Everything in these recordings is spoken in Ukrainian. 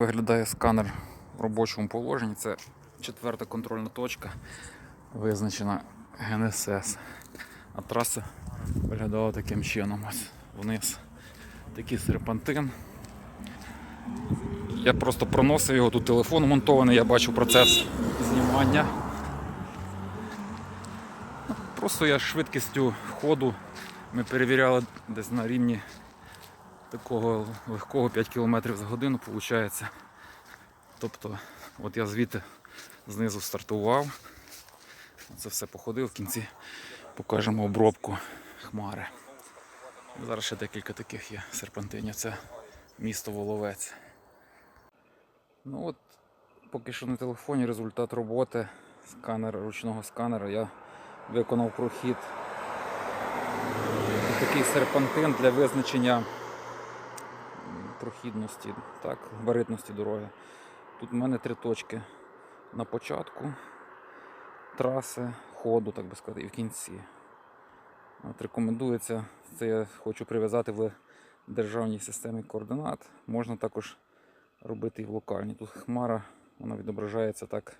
Виглядає сканер в робочому положенні. Це четверта контрольна точка, визначена ГНСС. А траса виглядала таким чином. Ось вниз. Такий серпантин. Я просто проносив його, тут телефон монтований, я бачу процес знімання. Ну, Просто я швидкістю ходу ми перевіряли десь на рівні такого легкого 5 км за годину виходить. Тобто, от я звідти знизу стартував. Це все походив, в кінці покажемо обробку хмари. Зараз ще декілька таких є серпантинів. Це місто Воловець. Ну от, поки що на телефоні результат роботи сканер, ручного сканера. Я виконав прохід. Такий серпантин для визначення прохідності, так, габаритності дороги. Тут в мене три точки на початку траси, ходу, так би сказати, і в кінці. От рекомендується, це я хочу прив'язати в державній системі координат. Можна також робити і в локальній. Тут хмара, вона відображається так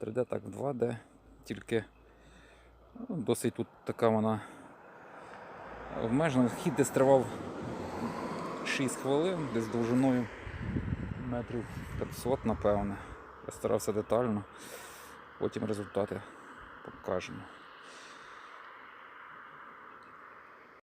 в 3D, так в 2D, тільки ну, досить тут така вона обмежена. Хід десь тривав 6 хвилин, десь довжиною метрів 500, напевне. Я старався детально. Потім результати покажемо.